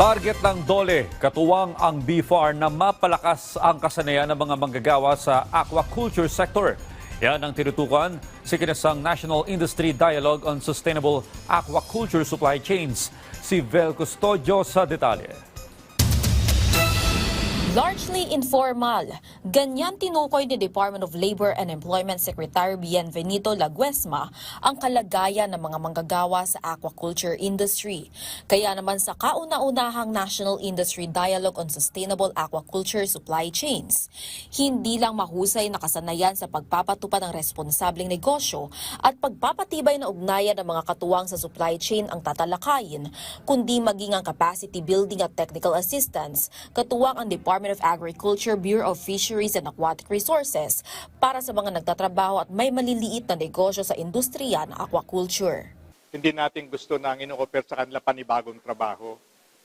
Target ng DOLE, katuwang ang BFAR na mapalakas ang kasanayan ng mga manggagawa sa aquaculture sector. Yan ang tinutukan sa kinasang National Industry Dialogue on Sustainable Aquaculture Supply Chains. Si Vel Custodio sa detalye. Largely informal. Ganyan tinukoy ni Department of Labor and Employment Secretary Bienvenido Laguesma ang kalagayan ng mga manggagawa sa aquaculture industry. Kaya naman sa kauna-unahang National Industry Dialogue on Sustainable Aquaculture Supply Chains, hindi lang mahusay na kasanayan sa pagpapatupad ng responsableng negosyo at pagpapatibay na ugnayan ng mga katuwang sa supply chain ang tatalakayin, kundi maging ang capacity building at technical assistance, katuwang ang Department of Agriculture, Bureau of Fisheries and Aquatic Resources para sa mga nagtatrabaho at may maliliit na negosyo sa industriya ng aquaculture. hindi natin gusto na ang ino-offer sa kanila panibagong trabaho.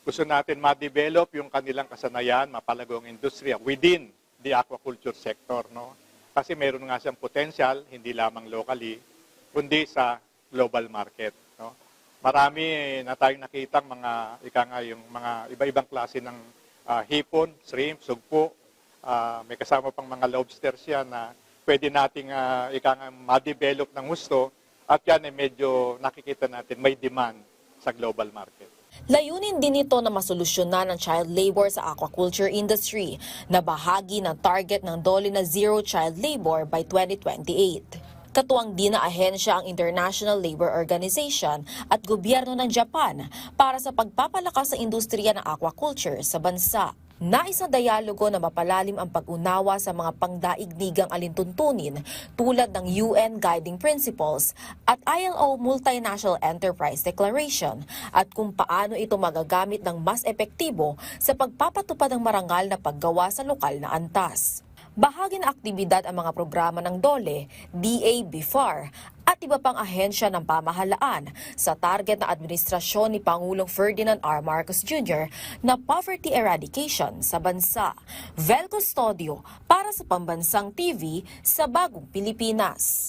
Gusto natin ma-develop yung kanilang kasanayan, mapalagong industriya within the aquaculture sector. No? Kasi meron nga siyang potential, hindi lamang locally, kundi sa global market. No? Marami na tayong nakitang mga, ika nga, yung mga iba-ibang klase ng ah, hipon, shrimp, sugpo, Ah, may kasama pang mga lobsters yan na pwede nating uh, ika nga ma-develop ng gusto at yan ay medyo nakikita natin may demand sa global market. Layunin din ito na masolusyonan ang child labor sa aquaculture industry na bahagi ng target ng DOLE na Zero Child Labor by 2028. Katuwang din na ahensya ang International Labor Organization at gobyerno ng Japan para sa pagpapalakas sa industriya ng aquaculture sa bansa. Nais na dialogo na mapalalim ang pag-unawa sa mga pangdaigdigang alintuntunin tulad ng UN Guiding Principles at ILO Multinational Enterprise Declaration at kung paano ito magagamit ng mas epektibo sa pagpapatupad ng marangal na paggawa sa lokal na antas. Bahagi ng aktibidad ang mga programa ng DOLE, DA-BIFAR at iba pang ahensya ng pamahalaan sa target na administrasyon ni Pangulong Ferdinand R. Marcos Jr. na poverty eradication sa bansa. Vel Custodio para sa Pambansang TV sa Bagong Pilipinas.